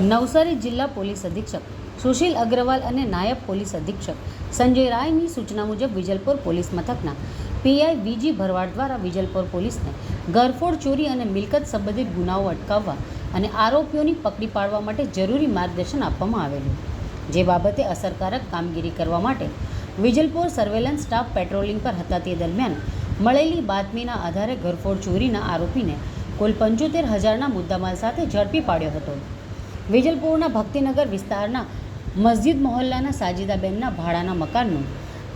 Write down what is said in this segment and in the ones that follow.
નવસારી જિલ્લા પોલીસ અધિક્ષક સુશીલ અગ્રવાલ અને નાયબ પોલીસ અધિક્ષક સંજય રાયની સૂચના મુજબ વિજલપુર પોલીસ મથકના પીઆઈ વીજી ભરવાડ દ્વારા વિજલપુર પોલીસને ઘરફોડ ચોરી અને મિલકત સંબંધિત ગુનાઓ અટકાવવા અને આરોપીઓની પકડી પાડવા માટે જરૂરી માર્ગદર્શન આપવામાં આવેલું. જે બાબતે અસરકારક કામગીરી કરવા માટે વિજલપુર સર્વેલન્સ સ્ટાફ પેટ્રોલિંગ પર હતા તે દરમિયાન મળેલી બાતમીના આધારે ઘરફોડ ચોરીના આરોપીને કુલ પંચોતેર હજારના મુદ્દામાલ સાથે ઝડપી પાડ્યો હતો. વિજલપુરના ભક્તિનગર વિસ્તારના મસ્જિદ મોહલ્લાના સાજિદાબેનના ભાડાના મકાનનું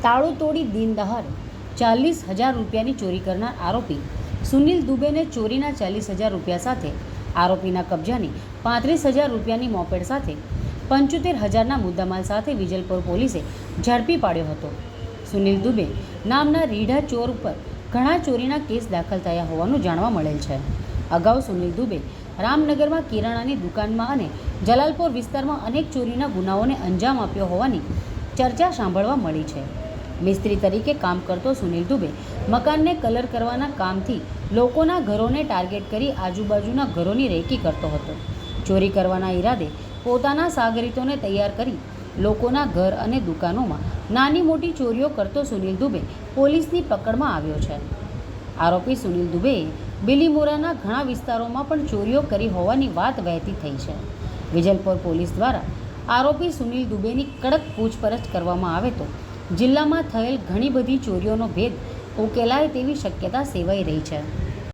તાળું તોડી દિન દહાડે ચાલીસ હજાર રૂપિયાની ચોરી કરનાર આરોપી સુનિલ દુબેને ચોરીના ચાલીસ હજાર રૂપિયા સાથે આરોપીના કબજાની પાંત્રીસ હજાર રૂપિયાની મોપેડ સાથે પંચોતેર હજારના મુદ્દામાલ સાથે વિજલપુર પોલીસે ઝડપી પાડ્યો હતો. સુનિલ દુબે નામના રીઢા ચોર ઉપર ઘણા ચોરીના કેસ દાખલ થયા હોવાનું જાણવા મળેલ છે. અગાઉ સુનિલ દુબે રામનગરમાં કિરાણાની દુકાનમાં અને જલાલપોર વિસ્તારમાં અનેક ચોરીના ગુનાઓને અંજામ આપ્યો હોવાની ચર્ચા સાંભળવા મળી છે. મિસ્ત્રી તરીકે કામ કરતો સુનિલ દુબે મકાનને કલર કરવાના કામથી લોકોના ઘરોને ટાર્ગેટ કરી આજુબાજુના ઘરોની રેકી કરતો હતો. ચોરી કરવાના ઈરાદે પોતાના સાગરીતોને તૈયાર કરી લોકોના ઘર અને દુકાનોમાં નાની મોટી ચોરીઓ કરતો સુનિલ દુબે પોલીસની પકડમાં આવ્યો છે. આરોપી સુનિલ દુબે બિલીમોરાના ઘણા વિસ્તારોમાં પણ ચોરીઓ કરી હોવાની વાત વહેતી થઈ છે. વિજલપોર પોલીસ દ્વારા આરોપી સુનિલ દુબેની કડક પૂછપરછ કરવામાં આવે તો જિલ્લામાં થયેલ ઘણી બધી ચોરીઓનો ભેદ ઉકેલાય તેવી શક્યતા સેવાઈ રહી છે.